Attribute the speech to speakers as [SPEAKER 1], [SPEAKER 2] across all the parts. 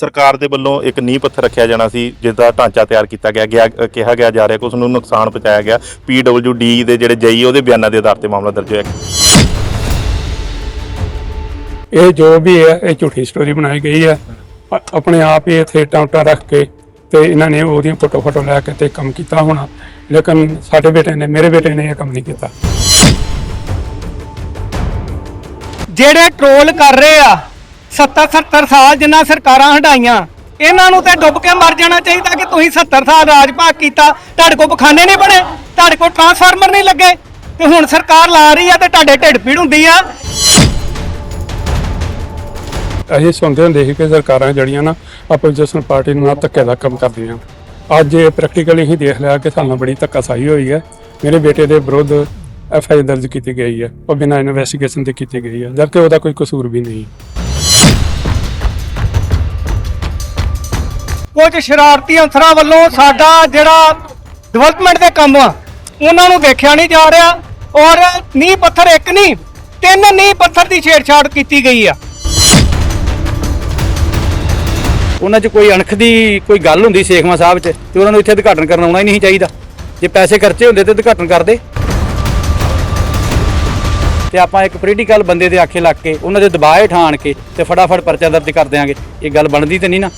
[SPEAKER 1] ਸਰਕਾਰ ਦੇ ਵੱਲੋਂ ਇੱਕ ਨੀਂਹ ਪੱਥਰ ਰੱਖਿਆ ਜਾਣਾ ਸੀ ਜਿਸ ਦਾ ਢਾਂਚਾ ਤਿਆਰ ਕੀਤਾ ਗਿਆ ਗਿਆ ਕਿਹਾ ਗਿਆ ਜਾ ਰਿਹਾ ਕਿ ਉਸ ਨੂੰ ਨੁਕਸਾਨ ਪਹੁੰਚਾਇਆ ਗਿਆ। ਪੀਡਬਲਯੂਡੀ ਦੇ ਜਿਹੜੇ ਜਈ ਉਹਦੇ ਬਿਆਨਾਂ ਦੇ ਆਧਾਰ ਤੇ ਮਾਮਲਾ ਦਰਜ ਹੋਇਆ।
[SPEAKER 2] ਇਹ ਜੋ ਵੀ ਹੈ ਇਹ ਝੂਠੀ ਸਟੋਰੀ ਬਣਾਈ ਗਈ ਹੈ। ਆਪਣੇ ਆਪ ਹੀ ਇੱਥੇ ਟਾਂਟਾ ਰੱਖ ਕੇ ਤੇ ਇਹਨਾਂ ਨੇ ਉਹਦੀਆਂ ਫੋਟੋ ਫੋਟੋ ਲੈ ਕੇ ਤੇ ਕੰਮ ਕੀਤਾ ਹੋਣਾ। ਲੇਕਿਨ ਸਾਡੇ ਬੇਟੇ ਨੇ ਮੇਰੇ ਬੇਟੇ ਨੇ ਇਹ ਕੰਮ ਨਹੀਂ ਕੀਤਾ।
[SPEAKER 3] ਜਿਹੜੇ ਟਰੋਲ ਕਰ ਰਹੇ ਆ 70 70 ਸਾਲ ਜਿੰਨਾ ਸਰਕਾਰਾਂ ਹਟਾਈਆਂ ਇਹਨਾਂ ਨੂੰ ਤੇ ਡੁੱਬ ਕੇ ਮਰ ਜਾਣਾ ਚਾਹੀਦਾ ਕਿ ਤੁਸੀਂ 70 ਸਾਲ ਰਾਜ ਭਾਗ ਕੀਤਾ, ਤੁਹਾਡੇ ਕੋਲ ਬਖਾਨੇ ਨਹੀਂ ਬਣੇ, ਤੁਹਾਡੇ ਕੋਲ ਟਰਾਂਸਫਾਰਮਰ ਨਹੀਂ ਲੱਗੇ। ਤੇ ਹੁਣ ਸਰਕਾਰ ਲਾ ਰਹੀ ਆ ਤੇ ਤੁਹਾਡੇ ਢਿੱਡ ਪੀੜ ਹੁੰਦੀ ਆ।
[SPEAKER 2] ਅਸੀਂ ਸੁਣਦੇ ਹੁੰਦੇ ਸੀ ਕਿ ਸਰਕਾਰਾਂ ਜਿਹੜੀਆਂ ਨਾ ਆਪੋਜੀਸ਼ਨ ਪਾਰਟੀ ਨੂੰ ਨਾਲ ਧੱਕੇ ਦਾ ਕੰਮ ਕਰਦੀਆਂ। ਅੱਜ ਇਹ ਪ੍ਰੈਕਟੀਕਲੀ ਹੀ ਦੇਖ ਲਿਆ ਕਿ ਸਾਨੂੰ ਬੜੀ ਧੱਕਾਸ਼ਾਹੀ ਹੋਈ ਹੈ। ਮੇਰੇ ਬੇਟੇ ਦੇ ਵਿਰੁੱਧ ਐਫ ਆਈ ਦਰਜ ਕੀਤੀ ਗਈ ਹੈ। ਉਹ ਬਿਨਾਂ ਇਨਵੈਸਟੀਗੇਸ਼ਨ ਦੇ ਕੀਤੀ ਗਈ ਹੈ। ਜਦਕਿ ਉਹਦਾ ਕੋਈ ਕਸੂਰ ਵੀ ਨਹੀਂ।
[SPEAKER 3] ਕੁਝ ਸ਼ਰਾਰਤੀ ਅੰਸਰਾਂ ਵੱਲੋਂ ਸਾਡਾ ਜਿਹੜਾ ਡਿਵੈਲਪਮੈਂਟ ਦੇ ਕੰਮ ਆ, ਉਹਨਾਂ ਨੂੰ ਦੇਖਿਆ ਨਹੀਂ ਜਾ ਰਿਹਾ ਔਰ ਨੀਂਹ ਪੱਥਰ ਇੱਕ ਨਹੀਂ, ਤਿੰਨ ਨੀਂਹ ਪੱਥਰ ਦੀ ਛੇੜਛਾੜ ਕੀਤੀ ਗਈ ਆ।
[SPEAKER 4] ਉਹਨਾਂ 'ਚ ਕੋਈ ਅਣਖ ਦੀ ਕੋਈ ਗੱਲ ਹੁੰਦੀ ਸੇਖਵਾਂ ਸਾਹਿਬ 'ਚ, ਤੇ ਉਹਨਾਂ ਨੂੰ ਇੱਥੇ ਉਦਘਾਟਨ ਕਰਨ ਆਉਣਾ ਹੀ ਨਹੀਂ ਚਾਹੀਦਾ। ਜੇ ਪੈਸੇ ਖਰਚੇ ਹੁੰਦੇ ਤੇ ਉਦਘਾਟਨ ਕਰਦੇ। ਤੇ ਆਪਾਂ ਇੱਕ ਪੋਲੀਟੀਕਲ ਬੰਦੇ ਦੇ ਆਖੇ ਲੱਗ ਕੇ, ਉਹਨਾਂ ਦੇ ਦਬਾਅ ਹੇਠਾਂ ਆਣ ਕੇ ਤੇ ਫਟਾਫਟ ਪਰਚਾ ਦਰਜ ਕਰ ਦਿਆਂਗੇ। ਇਹ ਗੱਲ ਬਣਦੀ ਤੇ ਨਹੀਂ ਨਾ।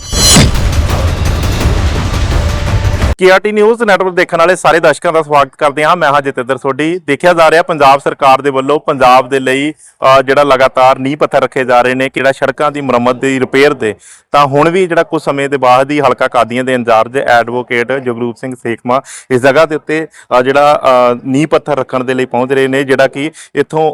[SPEAKER 1] ਕੇਆਰਟੀ ਨਿਊਜ਼ ਨੈਟਵਰਕ ਦੇਖਣ ਵਾਲੇ ਸਾਰੇ ਦਰਸ਼ਕਾਂ ਦਾ ਸਵਾਗਤ ਕਰਦੇ ਹਾਂ। ਮੈਂ ਹਾਂ ਜਤਿੰਦਰ ਸੋਢੀ। ਦੇਖਿਆ ਜਾ ਰਿਹਾ ਪੰਜਾਬ ਸਰਕਾਰ ਦੇ ਵੱਲੋਂ ਪੰਜਾਬ ਦੇ ਲਈ ਜਿਹੜਾ ਲਗਾਤਾਰ ਨੀਂਹ ਪੱਥਰ ਰੱਖੇ ਜਾ ਰਹੇ ਨੇ, ਕਿਹੜਾ ਸੜਕਾਂ ਦੀ ਮੁਰੰਮਤ ਦੀ ਰਿਪੇਅਰ ਦੇ। ਤਾਂ ਹੁਣ ਵੀ ਜਿਹੜਾ ਕੁਝ ਸਮੇਂ ਦੇ ਬਾਅਦ ਹੀ ਹਲਕਾ ਕਾਦੀਆਂ ਦੇ ਇੰਚਾਰਜ ਐਡਵੋਕੇਟ ਜਗਰੂਪ ਸਿੰਘ ਸੇਖਮਾ ਇਸ ਜਗ੍ਹਾ ਦੇ ਉੱਤੇ ਜਿਹੜਾ ਨੀਂਹ ਪੱਥਰ ਰੱਖਣ ਦੇ ਲਈ ਪਹੁੰਚ ਰਹੇ ਨੇ, ਜਿਹੜਾ ਕਿ ਇੱਥੋਂ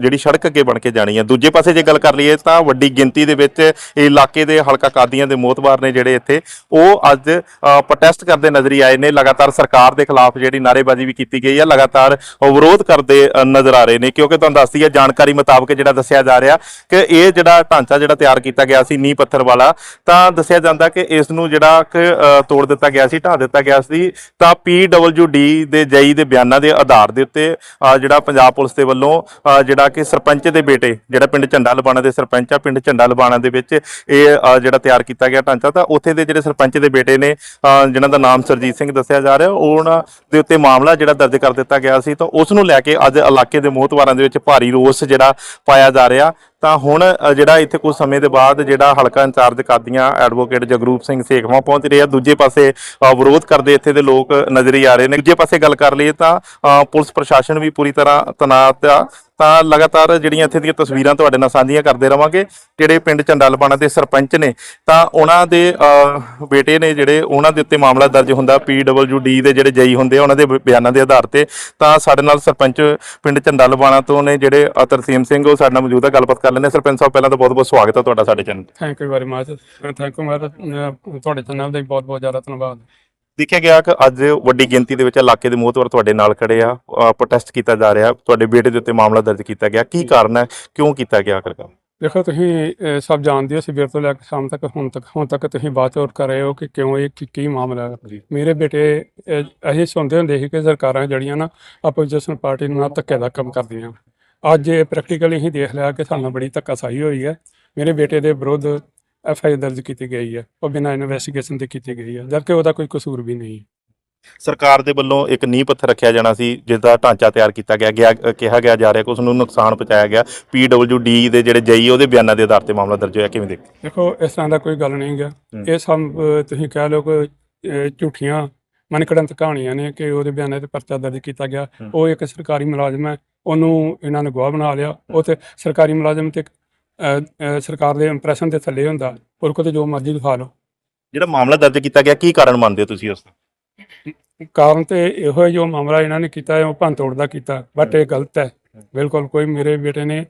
[SPEAKER 1] ਜਿਹੜੀ ਸੜਕ ਅੱਗੇ ਬਣ ਕੇ ਜਾਣੀ ਹੈ। ਦੂਜੇ ਪਾਸੇ ਜੇ ਗੱਲ ਕਰ ਲਈਏ ਤਾਂ ਵੱਡੀ ਗਿਣਤੀ ਦੇ ਵਿੱਚ ਇਹ ਇਲਾਕੇ ਦੇ ਹਲਕਾ ਕਾਦੀਆਂ ਦੇ ਮੋਤਬਾਰ ਨੇ ਜਿਹੜੇ ਇੱਥੇ, ਉਹ ਅੱਜ ਪ੍ਰੋਟੈਸਟ ਕਰਦੇ ਨਜ਼ਰ ਹੀ ਆਏ ਨੇ ਲਗਾਤਾਰ ਸਰਕਾਰ ਦੇ ਖਿਲਾਫ ਜਿਹੜੀ ਨਾਅਰੇਬਾਜ਼ੀ ਵੀ ਕੀਤੀ ਗਈ ਹੈ ਲਗਾਤਾਰ ਵਿਰੋਧ ਕਰਦੇ ਨਜ਼ਰ ਆ ਰਹੇ ਨੇ। ਕਿਉਂਕਿ ਤੁਹਾਨੂੰ ਦੱਸਦੀ ਹੈ ਜਾਣਕਾਰੀ ਮੁਤਾਬਕ ਜਿਹੜਾ ਦੱਸਿਆ ਜਾ ਰਿਹਾ ਕਿ ਇਹ ਜਿਹੜਾ ਢਾਂਚਾ ਜਿਹੜਾ ਤਿਆਰ ਕੀਤਾ ਗਿਆ ਸੀ ਨੀਂਹ ਪੱਥਰ ਵਾਲਾ ਤਾਂ ਦੱਸਿਆ ਜਾਂਦਾ ਕਿ ਇਸ ਨੂੰ ਜਿਹੜਾ ਕਿ ਅ, ਤੋੜ ਦਿੱਤਾ ਗਿਆ ਸੀ ਢਾ ਦਿੱਤਾ ਗਿਆ ਸੀ। ਤਾਂ ਪੀਡਬਲਯੂਡੀ ਦੇ ਜਈ ਦੇ ਬਿਆਨਾਂ ਦੇ ਆਧਾਰ ਦੇ ਉੱਤੇ ਅ, ਜਿਹੜਾ ਪੰਜਾਬ ਪੁਲਿਸ ਦੇ ਵੱਲੋਂ ਅ, ਜਿਹੜਾ ਕਿ ਸਰਪੰਚ ਦੇ ਬੇਟੇ ਜਿਹੜਾ ਪਿੰਡ ਝੰਡਾ ਲਬਾਣਾ ਦੇ ਸਰਪੰਚ ਆ ਪਿੰਡ ਝੰਡਾ ਲਬਾਣਾ ਦੇ ਵਿੱਚ ਇਹ ਜਿਹੜਾ ਤਿਆਰ ਕੀਤਾ ਗਿਆ ਢਾਂਚਾ ਤਾਂ ਉੱਥੇ ਦੇ ਜਿਹੜੇ ਸਰਪੰਚ ਦੇ ਬੇਟੇ ਨੇ ਅ, ਜਿਨ੍ਹਾਂ ਦਾ ਨਾਮ ਸਰਜੀਤ ਸਿੰਘ ਦੱਸਿਆ ਜਾ ਰਿਹਾ ਉਹਨਾਂ ਦੇ ਉੱਤੇ ਮਾਮਲਾ ਜਿਹੜਾ ਦਰਜ ਕਰ ਦਿੱਤਾ ਗਿਆ ਸੀ ਤਾਂ ਉਸ ਨੂੰ ਲੈ ਕੇ ਅੱਜ ਇਲਾਕੇ ਦੇ ਮੋਹਤਵਾਰਾਂ ਦੇ ਵਿੱਚ ਭਾਰੀ ਰੋਸ ਜਿਹੜਾ ਪਾਇਆ ਜਾ ਰਿਹਾ। ਤਾਂ ਹੁਣ ਜਿਹੜਾ ਇੱਥੇ ਕੁਝ ਸਮੇਂ ਦੇ ਬਾਅਦ ਜਿਹੜਾ ਹਲਕਾ ਇੰਚਾਰਜ ਕਾਦੀਆਂ ਐਡਵੋਕੇਟ ਜਗਰੂਪ ਸਿੰਘ ਸੇਖਵਾਂ ਪਹੁੰਚ ਰਹੇ ਆ ਦੂਜੇ ਪਾਸੇ ਵਿਰੋਧ ਕਰਦੇ ਇੱਥੇ ਦੇ ਲੋਕ ਨਜ਼ਰ ਹੀ ਆ ਰਹੇ ਨੇ। ਦੂਜੇ ਪਾਸੇ ਗੱਲ ਕਰ ਲਈਏ ਤਾਂ ਪੁਲਿਸ ਪ੍ਰਸ਼ਾਸਨ ਵੀ ਪੂਰੀ ਤਰ੍ਹਾਂ ਤਨਾਤ ਆ। ਤਾਂ ਲਗਾਤਾਰ ਜਿਹੜੀਆਂ ਇੱਥੇ ਦੀਆਂ ਤਸਵੀਰਾਂ ਤੁਹਾਡੇ ਨਾਲ ਸਾਂਝੀਆਂ ਕਰਦੇ ਰਵਾਂਗੇ ਜਿਹੜੇ ਪਿੰਡ ਝੰਡਾਲਪਾਣਾ ਦੇ ਸਰਪੰਚ ਨੇ। ਤਾਂ ਉਹਨਾਂ ਦੇ ਬੇਟੇ ਨੇ ਜਿਹੜੇ ਉਹਨਾਂ ਦੇ ਉੱਤੇ ਮਾਮਲਾ ਦਰਜ ਹੁੰਦਾ ਪੀਡਬਲਯੂਡੀ ਦੇ ਜਿਹੜੇ ਜਈ ਹੁੰਦੇ ਆ ਉਹਨਾਂ ਦੇ ਬਿਆਨਾਂ ਦੇ ਆਧਾਰ ਤੇ। ਤਾਂ ਸਾਡੇ ਨਾਲ ਸਰਪੰਚ ਪਿੰਡ ਝੰਡਾਲਪਾਣਾ ਤੋਂ ਨੇ ਜਿਹੜੇ ਅ, ਤਰਸੀਮ ਸਿੰਘ ਉਹ ਸਾਡੇ ਨਾਲ ਮੌਜੂਦ ਆ ਗੱਲਬਾਤ ਕਰ ਲੈਂਦੇ ਹਾਂ। ਸਰਪੰਚ ਸਾਹਿਬ ਪਹਿਲਾਂ ਤਾਂ ਬਹੁਤ ਬਹੁਤ ਸਵਾਗਤ ਹੈ ਤੁਹਾਡਾ ਸਾਡੇ channel
[SPEAKER 2] thank you very much thank you ਮੈਂ ਤੁਹਾਡੇ ਚੈਨਲ ਦਾ ਬਹੁਤ ਬਹੁਤ ਜ਼ਿਆਦਾ ਧੰਨਵਾਦ।
[SPEAKER 1] ਦੇਖਿਆ ਗਿਆ ਕਿ ਅੱਜ ਵੱਡੀ ਗਿਣਤੀ ਦੇ ਵਿੱਚ ਇਲਾਕੇ ਦੇ ਮੋਹਤਵਰ ਤੁਹਾਡੇ ਨਾਲ ਖੜੇ ਆ ਪ੍ਰੋਟੈਸਟ ਕੀਤਾ ਜਾ ਰਿਹਾ ਤੁਹਾਡੇ ਬੇਟੇ ਦੇ ਉੱਤੇ ਮਾਮਲਾ ਦਰਜ ਕੀਤਾ ਗਿਆ। ਕੀ ਕਾਰਨ ਹੈ? ਕਿਉਂ ਕੀਤਾ ਗਿਆ ਆਖਰਕਾਰ
[SPEAKER 2] ਦੇਖੋ ਤੁਸੀਂ ਸਭ ਜਾਣਦੇ ਹੋ ਸਵੇਰ ਤੋਂ ਲੈ ਕੇ ਸ਼ਾਮ ਤੱਕ ਹੁਣ ਤੱਕ ਹੁਣ ਤੱਕ ਤੁਸੀਂ ਬਾਤ ਹੋਰ ਕਰ ਰਹੇ ਹੋ ਕਿ ਕਿਉਂ ਇਹ ਕੀ ਕੀ ਮਾਮਲਾ ਹੈ? ਮੇਰੇ ਬੇਟੇ ਅਹ, ਅਸੀਂ ਸੁਣਦੇ ਹੁੰਦੇ ਸੀ ਕਿ ਸਰਕਾਰਾਂ ਜਿਹੜੀਆਂ ਨਾ ਆਪੋਜੀਸ਼ਨ ਪਾਰਟੀ ਨੂੰ ਨਾਲ ਧੱਕੇ ਦਾ ਕੰਮ ਕਰਦੀਆਂ। ਅੱਜ ਪ੍ਰੈਕਟੀਕਲੀ ਹੀ ਦੇਖ ਲਿਆ ਕਿ ਸਾਨੂੰ ਬੜੀ ਧੱਕਾਸ਼ਾਹੀ ਹੋਈ ਹੈ। ਮੇਰੇ ਬੇਟੇ ਦੇ ਵਿਰੁੱਧ ਐਫ ਆਈ ਦਰਜ ਕੀਤੀ ਗਈ ਹੈ। ਉਹ ਬਿਨਾਂ ਇਨਵੈਸਟੀਗੇਸ਼ਨ ਦੇ ਕੀਤੀ ਗਈ ਹੈ। ਜਦਕਿ ਉਹਦਾ ਕੋਈ ਕਸੂਰ ਵੀ ਨਹੀਂ
[SPEAKER 1] ਸਰਕਾਰ ਦੇ ਵੱਲੋਂ ਇੱਕ ਨੀਂਹ ਪੱਥਰ ਰੱਖਿਆ ਜਾਣਾ ਸੀ ਜਿਸ ਦਾ ਢਾਂਚਾ ਤਿਆਰ ਕੀਤਾ ਗਿਆ ਗਿਆ ਕਿਹਾ ਗਿਆ ਜਾ ਰਿਹਾ ਕਿ ਉਸ ਨੂੰ ਨੁਕਸਾਨ ਪਹੁੰਚਾਇਆ ਗਿਆ। ਪੀਡਬਲਯੂਡੀ ਦੇ ਜਿਹੜੇ ਜਈ ਉਹਦੇ ਬਿਆਨਾਂ ਦੇ ਆਧਾਰ ਤੇ ਮਾਮਲਾ ਦਰਜ ਹੋਇਆ। ਕਿਵੇਂ ਦੇਖਦੇ?
[SPEAKER 2] ਦੇਖੋ ਇਸ ਤਰ੍ਹਾਂ ਦਾ ਕੋਈ ਗੱਲ ਨਹੀਂ ਗਾ।
[SPEAKER 1] ਹੂੰ।
[SPEAKER 2] ਇਹ ਸਭ ਤੁਸੀਂ ਕਹਿ ਲਓ ਕਿ ਝੂਠੀਆਂ ਮਨਕੜੰਤ ਕਹਾਣੀਆਂ ਨੇ ਕਿ ਉਹਦੇ ਬਿਆਨਾਂ ਤੇ ਪਰਚਾ ਦਰਜ ਕੀਤਾ ਗਿਆ। ਉਹ ਇੱਕ ਸਰਕਾਰੀ ਮੁਲਾਜ਼ਮ ਹੈ। ਉਹਨੂੰ ਇਹਨਾਂ ਨੇ ਗਵਾਹ ਬਣਾ ਲਿਆ। ਉਹ ਤੇ ਸਰਕਾਰੀ ਮੁਲਾਜ਼ਮ ਤੇ ਅਹ, ਅਹ, ਸਰਕਾਰ ਦੇ ਇੰਪ੍ਰੈਸ਼ਨ ਦੇ ਥੱਲੇ ਹੁੰਦਾ। ਉਹ ਕੋਲ ਤੇ ਜੋ ਮਰਜ਼ੀ ਦਿਖਾ ਲਓ।
[SPEAKER 1] ਜਿਹੜਾ ਮਾਮਲਾ ਦਰਜ ਕੀਤਾ ਗਿਆ ਕੀ ਕਾਰਨ ਮੰਨਦੇ ਹੋ ਤੁਸੀਂ ਉਸ ਦਾ?
[SPEAKER 2] ਕਾਰਨ ਤੇ ਇਹੋ ਹੈ ਜੋ ਮਾਮਲਾ ਇਹਨਾਂ ਨੇ ਕੀਤਾ ਹੈ ਉਹ ਭੰਤੋੜ ਦਾ ਕੀਤਾ। ਬਟ ਇਹ ਗਲਤ ਹੈ। ਬਿਲਕੁਲ ਕੋਈ ਮੇਰੇ ਬੇਟੇ ਨੇ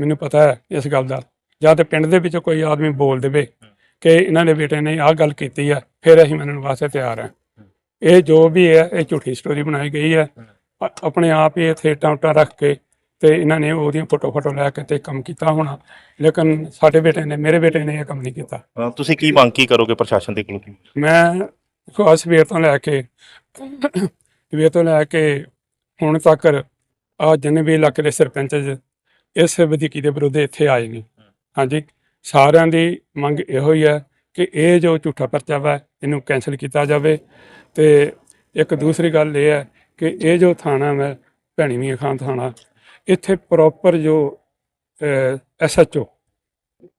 [SPEAKER 2] ਮੈਨੂੰ ਪਤਾ ਹੈ ਇਸ ਗੱਲ ਦਾ। ਜਾਂ ਤੇ ਪਿੰਡ ਦੇ ਵਿੱਚ ਕੋਈ ਆਦਮੀ ਬੋਲ ਦੇਵੇ ਕਿ ਇਹਨਾਂ ਦੇ ਬੇਟੇ ਨੇ ਆਹ ਗੱਲ ਕੀਤੀ ਹੈ ਫਿਰ ਅਸੀਂ ਮੰਨਣ ਵਾਸਤੇ ਤਿਆਰ ਹਾਂ। ਇਹ ਜੋ ਵੀ ਹੈ ਇਹ ਝੂਠੀ ਸਟੋਰੀ ਬਣਾਈ ਗਈ ਹੈ। ਆਪਣੇ ਆਪ ਹੀ ਇੱਥੇ ਟਾਂਟਾ ਰੱਖ ਕੇ ਤੇ ਇਹਨਾਂ ਨੇ ਉਹਦੀਆਂ ਫੋਟੋ ਫੋਟੋ ਲੈ ਕੇ ਤੇ ਕੰਮ ਕੀਤਾ ਹੋਣਾ। ਲੇਕਿਨ ਸਾਡੇ ਬੇਟੇ ਨੇ ਮੇਰੇ ਬੇਟੇ ਨੇ ਇਹ ਕੰਮ ਨਹੀਂ ਕੀਤਾ।
[SPEAKER 1] ਤੁਸੀਂ ਕੀ ਮੰਗ ਕੀ ਕਰੋਗੇ ਪ੍ਰਸ਼ਾਸਨ ਦੇ ਕੋਲੋਂ
[SPEAKER 2] ਮੈਂ ਦੇਖੋ ਅੱਜ ਸਵੇਰ ਤੋਂ ਲੈ ਕੇ ਸਵੇਰ ਤੋਂ ਲੈ ਕੇ ਹੁਣ ਤੱਕ ਆ ਜਿੰਨੇ ਵੀ ਇਲਾਕੇ ਦੇ ਸਰਪੰਚ ਇਸ ਵਧੀਕੀ ਦੇ ਵਿਰੁੱਧ ਇੱਥੇ ਆਏ ਨੇ। ਹਾਂਜੀ। ਸਾਰਿਆਂ ਦੀ ਮੰਗ ਇਹੋ ਹੀ ਹੈ ਕਿ ਇਹ ਜੋ ਝੂਠਾ ਪਰਚਾ ਵਾ ਇਹਨੂੰ ਕੈਂਸਲ ਕੀਤਾ ਜਾਵੇ। ਤੇ ਇੱਕ ਦੂਸਰੀ ਗੱਲ ਇਹ ਹੈ ਕਿ ਇਹ ਜੋ ਥਾਣਾ ਵਾ ਭੈਣੀ ਮੀਆਂ ਖਾਨ ਥਾਣਾ ਇੱਥੇ ਪ੍ਰੋਪਰ ਜੋ ਐਸਐਚਓ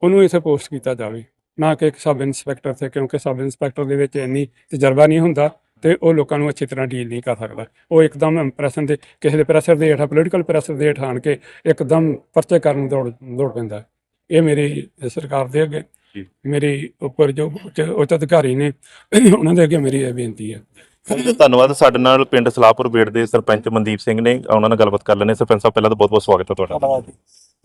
[SPEAKER 2] ਉਹਨੂੰ ਇੱਥੇ ਪੋਸਟ ਕੀਤਾ ਜਾਵੇ। ਨਾ ਕਿ ਇੱਕ ਸਬ ਇੰਸਪੈਕਟਰ ਤੇ ਕਿਉਂਕਿ ਸਬ ਇੰਸਪੈਕਟਰ ਦੇ ਵਿੱਚ ਇੰਨੀ ਤਜਰਬਾ ਨਹੀਂ ਹੁੰਦਾ ਤੇ ਉਹ ਲੋਕਾਂ ਨੂੰ ਅੱਛੀ ਤਰ੍ਹਾਂ ਡੀਲ ਨਹੀਂ ਕਰ ਸਕਦਾ। ਉਹ ਇੱਕਦਮ ਇੰਪ੍ਰੈਸ਼ਨ ਦੇ ਕਿਸੇ ਦੇ ਪ੍ਰੈਸ਼ਰ ਦੇ ਹੇਠਾਂ ਪੋਲੀਟੀਕਲ ਪ੍ਰੈਸ਼ਰ ਦੇ ਹੇਠਾਂ ਆਣ ਕੇ ਇੱਕਦਮ ਪਰਚੇ ਕਰਨ ਦੌੜ ਦੌੜ ਪੈਂਦਾ। ਇਹ ਮੇਰੀ ਸਰਕਾਰ ਦੇ ਅੱਗੇ। ਮੇਰੀ ਉੱਪਰ ਜੋ ਉੱਚ ਅਧਿਕਾਰੀ ਨੇ ਉਹਨਾਂ ਦੇ ਅੱਗੇ ਮੇਰੀ ਇਹ ਬੇਨਤੀ ਹੈ।
[SPEAKER 1] ਧੰਨਵਾਦ ਸਾਡੇ ਨਾਲ ਪਿੰਡ ਸਲਾਹਪੁਰ ਬੇੜ ਦੇ ਸਰਪੰਚ ਮਨਦੀਪ ਸਿੰਘ ਨੇ ਉਹਨਾਂ ਨਾਲ ਗੱਲਬਾਤ ਕਰ ਲੈਣੇ ਸਰਪੰਚ ਸਾਹਿਬ ਪਹਿਲਾਂ ਤਾਂ ਬਹੁਤ ਬਹੁਤ ਸਵਾਗਤ ਹੈ ਤੁਹਾਡਾ।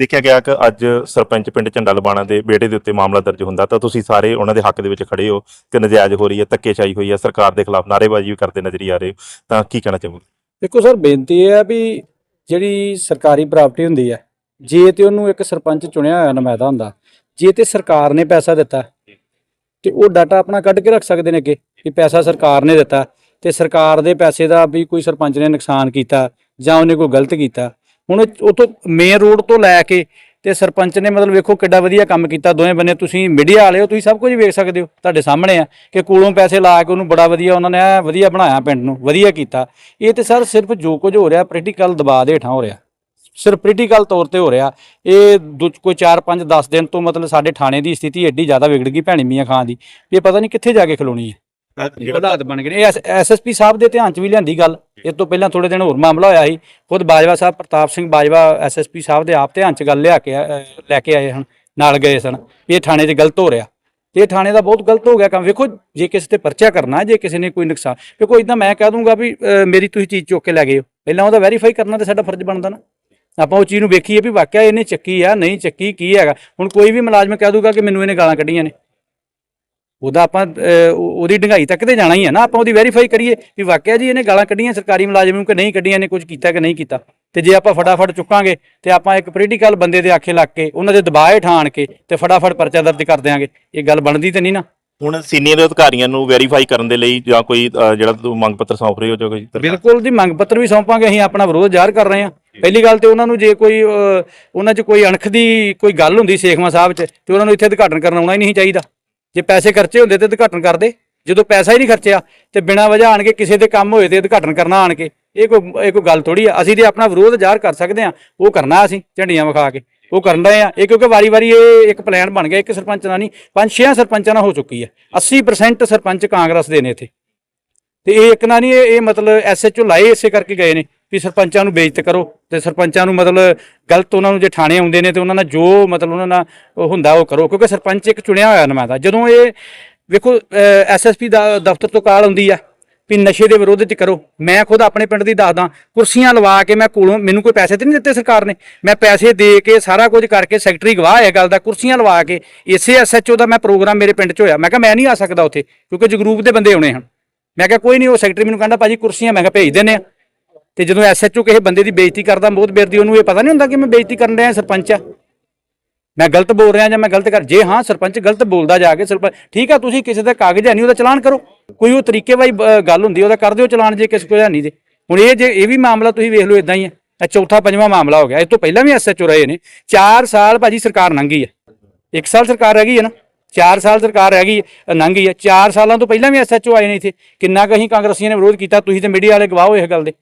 [SPEAKER 1] ਦੇਖਿਆ ਗਿਆ ਕਿ ਅੱਜ ਸਰਪੰਚ ਪਿੰਡ ਝੰਡਾ ਲਬਾਣਾ ਦੇ ਬੇੜੇ ਦੇ ਉੱਤੇ ਮਾਮਲਾ ਦਰਜ ਹੁੰਦਾ ਤਾਂ ਤੁਸੀਂ ਸਾਰੇ ਉਹਨਾਂ ਦੇ ਹੱਕ ਦੇ ਵਿੱਚ ਖੜੇ ਹੋ ਕਿ ਨਜਾਇਜ਼ ਹੋ ਰਹੀ ਹੈ ਧੱਕੇਸ਼ਾਹੀ ਹੋਈ ਹੈ ਸਰਕਾਰ ਦੇ ਖਿਲਾਫ ਨਾਅਰੇਬਾਜ਼ੀ ਵੀ ਕਰਦੇ ਨਜ਼ਰ ਆ ਰਹੇ ਤਾਂ ਕੀ ਕਹਿਣਾ ਚਾਹੋਗੇ?
[SPEAKER 4] ਦੇਖੋ ਸਰ ਬੇਨਤੀ ਇਹ ਹੈ ਵੀ ਜਿਹੜੀ ਸਰਕਾਰੀ ਪ੍ਰਾਪਰਟੀ ਹੁੰਦੀ ਹੈ ਜੇ ਤੇ ਉਹਨੂੰ ਇੱਕ ਸਰਪੰਚ ਚੁਣਿਆ ਹੋਇਆ ਨੁਮਾਇੰਦਾ ਹੁੰਦਾ ਜੇ ਤੇ ਸਰਕਾਰ ਨੇ ਪੈਸਾ ਦਿੱਤਾ ਤੇ ਉਹ ਡਾਟਾ ਆਪਣਾ ਕੱਢ ਕੇ ਰੱਖ ਸਕਦੇ ਨੇ ਅੱਗੇ ਵੀ ਪੈਸਾ ਸਰਕਾਰ ਨੇ ਦਿੱਤਾ ਤੇ ਸਰਕਾਰ ਦੇ ਪੈਸੇ ਦਾ ਵੀ ਕੋਈ ਸਰਪੰਚ ਨੇ ਨੁਕਸਾਨ ਕੀਤਾ ਜਾਂ ਉਹਨੇ ਕੋਈ ਗਲਤ ਕੀਤਾ। ਹੁਣ ਉਹ ਮੇਨ ਰੋਡ ਤੋਂ ਲੈ ਕੇ ਤੇ ਸਰਪੰਚ ਨੇ ਮਤਲਬ ਵੇਖੋ ਕਿੱਡਾ ਵਧੀਆ ਕੰਮ ਕੀਤਾ। ਦੋਵੇਂ ਬੰਨੇ ਤੁਸੀਂ ਮੀਡੀਆ ਵਾਲੇ ਹੋ, ਤੁਸੀਂ ਸਭ ਕੁਝ ਵੇਖ ਸਕਦੇ ਹੋ। ਤੁਹਾਡੇ ਸਾਹਮਣੇ ਆ ਕਿ ਕੋਲੋਂ ਪੈਸੇ ਲਾ ਕੇ ਉਹਨੂੰ ਬੜਾ ਵਧੀਆ ਉਹਨਾਂ ਨੇ ਵਧੀਆ ਬਣਾਇਆ ਪਿੰਡ ਨੂੰ, ਵਧੀਆ ਕੀਤਾ। ਇਹ ਤੇ ਸਰ ਸਿਰਫ ਜੋ ਕੁਝ ਹੋ ਰਿਹਾ ਪੋਲੀਟੀਕਲ ਦਬਾਅ ਦੇ ਹੇਠਾਂ ਹੋ ਰਿਹਾ। ਸਿਰਫ ਪੋਲੀਟੀਕਲ ਤੌਰ ਤੇ ਹੋ ਰਿਹਾ। ਇਹ ਦੂ- ਕੋਈ 4 5 10 ਦਿਨ ਤੋਂ ਮਤਲਬ ਸਾਡੇ ਥਾਣੇ ਦੀ ਸਥਿਤੀ ਐਡੀ ਜ਼ਿਆਦਾ ਵਿਗੜ ਗਈ ਭੈਣੀ ਮੀਆਂ ਖਾਂ ਦੀ ਵੀ ਇਹ ਪਤਾ ਨਹੀਂ ਕਿੱਥੇ ਜਾ ਕੇ ਖਲੋਣੀ ਹੈ। ਹਾਲਾਤ ਬਣ ਗਏ ਨੇ। ਇਹ ਐਸਐਸਪੀ ਸਾਹਿਬ ਦੇ ਧਿਆਨ 'ਚ ਵੀ ਲਿਆਂਦੀ ਗੱਲ। ਇਸ ਤੋਂ ਪਹਿਲਾਂ ਥੋੜੇ ਦਿਨ ਹੋਰ ਮਾਮਲਾ ਹੋਇਆ ਸੀ। ਖੁਦ ਬਾਜਵਾ ਸਾਹਿਬ ਪ੍ਰਤਾਪ ਸਿੰਘ ਬਾਜਵਾ ਐਸਐਸਪੀ ਸਾਹਿਬ ਦੇ ਆਪ ਧਿਆਨ 'ਚ ਗੱਲ ਲਿਆ ਕੇ ਆ- ਅਹ ਲੈ ਕੇ ਆਏ ਹਨ। ਨਾਲ ਗਏ ਸਨ। ਵੀ ਇਹ ਥਾਣੇ 'ਚ ਗਲਤ ਹੋ ਰਿਹਾ। ਤੇ ਇਹ ਥਾਣੇ ਦਾ ਬਹੁਤ ਗਲਤ ਹੋ ਗਿਆ ਕੰਮ। ਵੇਖੋ ਜੇ ਕਿਸੇ ਤੇ ਪਰਚਾ ਕਰਨਾ ਜੇ ਕਿਸੇ ਨੇ ਕੋਈ ਨੁਕਸਾਨ ਵੇਖੋ ਇਦਾਂ ਮੈਂ ਕਹਿ ਦੂੰਗਾ ਵੀ ਅਹ, ਮੇਰੀ ਤੁਸੀਂ ਚੀਜ਼ ਚੁੱਕ ਕੇ ਲੈ ਗਏ ਹੋ। ਪਹਿਲਾਂ ਉਹਦਾ ਵੈਰੀਫਾਈ ਕਰਨਾ ਤੇ ਸਾਡਾ ਫਰਜ਼ ਬਣਦਾ ਨਾ। ਆਪਾਂ ਉਹ ਚੀਜ਼ ਨੂੰ ਵੇਖੀਏ ਵੀ ਵਾਕਿਆ ਇਹਨੇ ਚੱਕੀ ਆ ਨਹੀਂ ਚੱਕੀ ਕੀ ਹੈਗਾ। ਹੁਣ ਕੋਈ ਵੀ ਮੁਲਾਜ਼ਮ ਕਹਿ ਦੂਗਾ ਕਿ ਮੈਨੂੰ ਇਹਨੇ ਗਾਲਾਂ ਕੱਢੀਆਂ ਨੇ। ਉਹਦਾ ਆਪਾਂ ਉਹਦੀ ਢੰਗਾਈ ਤੱਕ ਤੇ ਜਾਣਾ ਹੀ ਹੈ ਨਾ ਆਪਾਂ ਉਹਦੀ ਵੈਰੀਫਾਈ ਕਰੀਏ ਵੀ ਵਾਕਿਆ ਜੀ ਇਹਨੇ ਗਾਲਾਂ ਕੱਢੀਆਂ ਸਰਕਾਰੀ ਮੁਲਾਜ਼ਮ ਨੂੰ ਕਿ ਨਹੀਂ ਕੱਢੀਆਂ ਨੇ ਕੁਝ ਕੀਤਾ ਕਿ ਨਹੀਂ ਕੀਤਾ। ਤੇ ਜੇ ਆਪਾਂ ਫਟਾਫਟ ਚੁੱਕਾਂਗੇ ਤੇ ਆਪਾਂ ਇੱਕ ਪੋਲੀਟੀਕਲ ਬੰਦੇ ਦੇ ਆਖੇ ਲੱਗ ਕੇ ਉਹਨਾਂ ਦੇ ਦਬਾਅ ਹੇਠਾਂ ਆਣ ਕੇ ਤੇ ਫਟਾਫਟ ਪਰਚਾ ਦਰਜ ਕਰ ਦਿਆਂਗੇ। ਇਹ ਗੱਲ ਬਣਦੀ ਤੇ ਨਹੀਂ ਨਾ।
[SPEAKER 1] ਹੁਣ ਸੀਨੀਅਰ ਅਧਿਕਾਰੀਆਂ ਨੂੰ ਵੈਰੀਫਾਈ ਕਰਨ ਦੇ ਲਈ ਜਾਂ ਕੋਈ ਜਿਹੜਾ ਤੁਸੀਂ ਮੰਗ ਪੱਤਰ ਸੌਂਪ ਰਹੇ ਹੋ ਜਾਂ ਕੋਈ
[SPEAKER 4] ਬਿਲਕੁਲ ਜੀ ਮੰਗ ਪੱਤਰ ਵੀ ਸੌਂਪਾਂਗੇ ਅਸੀਂ ਆਪਣਾ ਵਿਰੋਧ ਜ਼ਾਹਰ ਕਰ ਰਹੇ ਹਾਂ। ਪਹਿਲੀ ਗੱਲ ਤੇ ਉਹਨਾਂ ਨੂੰ ਜੇ ਕੋਈ ਉਹਨਾਂ 'ਚ ਕੋਈ ਅਣਖ ਦੀ ਕੋਈ ਗੱਲ ਹੁੰਦੀ ਸੇਖਵਾਂ ਸਾਹਿਬ 'ਚ ਤੇ ਉਹਨਾਂ ਨੂੰ ਇੱਥੇ ਉਦਘਾਟਨ ਕਰਨ ਆਉਣਾ ਹੀ ਨਹੀਂ ਚਾਹੀਦਾ। ਜੇ ਪੈਸੇ ਖਰਚੇ ਹੁੰਦੇ ਤੇ ਉਦਘਾਟਨ ਕਰਦੇ, ਜਦੋਂ ਪੈਸਾ ਹੀ ਨਹੀਂ ਖਰਚਿਆ, ਤੇ ਬਿਨਾਂ ਵਜ੍ਹਾ ਆਣ ਕੇ ਕਿਸੇ ਦੇ ਕੰਮ ਹੋਏ ਤੇ ਉਦਘਾਟਨ ਕਰਨਾ ਆਣ ਕੇ, ਇਹ ਕੋਈ ਇਹ ਕੋਈ ਗੱਲ ਥੋੜੀ ਆ। ਅਸੀਂ ਤੇ ਆਪਣਾ ਵਿਰੋਧ ਜ਼ਾਹਰ ਕਰ ਸਕਦੇ ਆ ਉਹ ਕਰਨਾ ਅਸੀਂ, ਝੰਡੀਆਂ ਵਿਖਾ ਕੇ, ਉਹ ਕਰਨ ਰਹੇ ਆ ਇਹ ਕਿਉਂਕਿ ਵਾਰੀ-ਵਾਰੀ ਇਹ ਇੱਕ ਪਲਾਨ ਬਣ ਗਿਆ, ਇੱਕ ਸਰਪੰਚ ਨਾਲ ਨਹੀਂ, ਪੰਜ ਛੇ ਸਰਪੰਚਾਂ ਨਾਲ ਹੋ ਚੁੱਕੀ ਹੈ 80% ਸਰਪੰਚ ਕਾਂਗਰਸ ਦੇ ਨੇ ਇੱਥੇ। ਤੇ ਇਹ ਇੱਕ ਨਾ ਨਹੀਂ, ਇਹ ਇਹ ਮਤਲਬ ਐਸਐਚਓ ਲਾਏ ਇਸੇ ਕਰਕੇ ਗਏ ਨੇ। ਵੀ ਸਰਪੰਚਾਂ ਨੂੰ ਬੇਇੱਜ਼ਤ ਕਰੋ ਤੇ ਸਰਪੰਚਾਂ ਨੂੰ ਮਤਲਬ ਗਲਤ ਉਹਨਾਂ ਨੂੰ ਜੇ ਥਾਣੇ ਆਉਂਦੇ ਨੇ ਤੇ ਉਹਨਾਂ ਨਾਲ ਜੋ ਮਤਲਬ ਉਹਨਾਂ ਨਾਲ ਉਹ ਹੁੰਦਾ ਉਹ ਕਰੋ, ਕਿਉਂਕਿ ਸਰਪੰਚ ਇੱਕ ਚੁਣਿਆ ਹੋਇਆ ਨੁਮਾਇੰਦਾ ਜਦੋਂ ਇਹ ਵੇਖੋ ਐਸਐਸਪੀ ਦਾ ਦਫ਼ਤਰ ਤੋਂ ਕਾਲ ਆਉਂਦੀ ਆ ਵੀ ਨਸ਼ੇ ਦੇ ਵਿਰੋਧ ਚ ਕਰੋ। ਮੈਂ ਖੁਦ ਆਪਣੇ ਪਿੰਡ ਦੀ ਦੱਸਦਾ, ਕੁਰਸੀਆਂ ਲਵਾ ਕੇ ਮੈਂ ਕੋਲੋਂ ਮੈਨੂੰ ਕੋਈ ਪੈਸੇ ਤੇ ਨਹੀਂ ਦਿੱਤੇ ਸਰਕਾਰ ਨੇ। ਮੈਂ ਪੈਸੇ ਦੇ ਕੇ ਸਾਰਾ ਕੁਝ ਕਰਕੇ ਸੈਕਟਰੀ ਗਵਾਹ ਹੈ ਗੱਲ ਦਾ, ਕੁਰਸੀਆਂ ਲਵਾ ਕੇ ਇਸੇ ਐਸਐਚਓ ਦਾ ਮੈਂ ਪ੍ਰੋਗਰਾਮ ਮੇਰੇ ਪਿੰਡ 'ਚ ਹੋਇਆ। ਮੈਂ ਕਿਹਾ ਮੈਂ ਨਹੀਂ ਆ ਸਕਦਾ ਉੱਥੇ, ਕਿਉਂਕਿ ਜਗਰੂਪ ਦੇ ਬੰਦੇ ਆਉਣੇ ਹਨ। ਮੈਂ ਕਿਹਾ ਕੋਈ ਨਹੀਂ, ਉਹ ਸੈਕਟਰੀ ਮੈਨੂੰ ਕਹਿੰਦਾ, ਭਾਜੀ ਕੁਰਸੀਆਂ, ਮੈਂ ਕਿਹਾ, ਭੇਜ ਦਿੰਨੇ ਆ ਤੇ ਜਦੋਂ ਐਸਐਚਓ ਕਿਸੇ ਬੰਦੇ ਦੀ ਬੇਇੱਜ਼ਤੀ ਕਰਦਾ ਬਹੁਤ ਬੇਰਦੀ ਉਹਨੂੰ ਇਹ ਪਤਾ ਨਹੀਂ ਹੁੰਦਾ ਕਿ ਮੈਂ ਬੇਇੱਜ਼ਤੀ ਕਰਨ ਰਿਹਾ ਸਰਪੰਚ ਆ? ਮੈਂ ਗਲਤ ਬੋਲ ਰਿਹਾ ਜਾਂ ਮੈਂ ਗਲਤ ਕਰ ਜੇ ਹਾਂ ਸਰਪੰਚ ਗਲਤ ਬੋਲਦਾ ਜਾ ਕੇ ਸਰਪੰਚ ਠੀਕ ਆ ਤੁਸੀਂ ਕਿਸੇ ਦਾ ਕਾਗਜ਼ ਹੈ ਨਹੀਂ ਉਹਦਾ ਚਲਾਨ ਕਰੋ। ਕੋਈ ਉਹ ਤਰੀਕੇ ਵਾਈ ਗੱਲ ਹੁੰਦੀ ਉਹਦਾ ਕਰ ਦਿਓ ਚਲਾਨ ਜੇ ਕਿਸੇ ਕੋਲ ਹੈ ਨਹੀਂ ਦੇ ਹੁਣ ਇਹ ਜੇ ਇਹ ਵੀ ਮਾਮਲਾ ਤੁਸੀਂ ਵੇਖ ਲਓ ਇਦਾਂ ਹੀ ਹੈ ਇਹ ਚੌਥਾ ਪੰਜਵਾਂ ਮਾਮਲਾ ਹੋ ਗਿਆ। ਇਸ ਤੋਂ ਪਹਿਲਾਂ ਵੀ ਐਸਐਚਓ ਰਹੇ ਨੇ। 4 ਸਾਲ ਭਾਜੀ ਸਰਕਾਰ ਲੰਘੀ ਹੈ 1 ਸਾਲ ਸਰਕਾਰ ਰਹਿ ਗਈ ਹੈ ਨਾ। 4 ਸਾਲ ਸਰਕਾਰ ਰਹਿ ਗਈ ਹੈ, ਲੰਘ ਹੈ 4 ਸਾਲਾਂ ਤੋਂ ਪਹਿਲਾਂ ਵੀ ਐਸਐਚਓ ਆਏ ਨੇ ਇੱਥੇ। ਕਿੰਨਾ ਕੁ ਅਸੀਂ ਕਾਂਗਰਸੀਆਂ ਨੇ ਵਿਰੋਧ ਕੀਤਾ ਤੁਸੀਂ ਤੇ ਮੀਡੀਆ ਵਾਲੇ ਗਵਾਹ ਹੋ ਇਸ ਗੱਲ ਦੇ।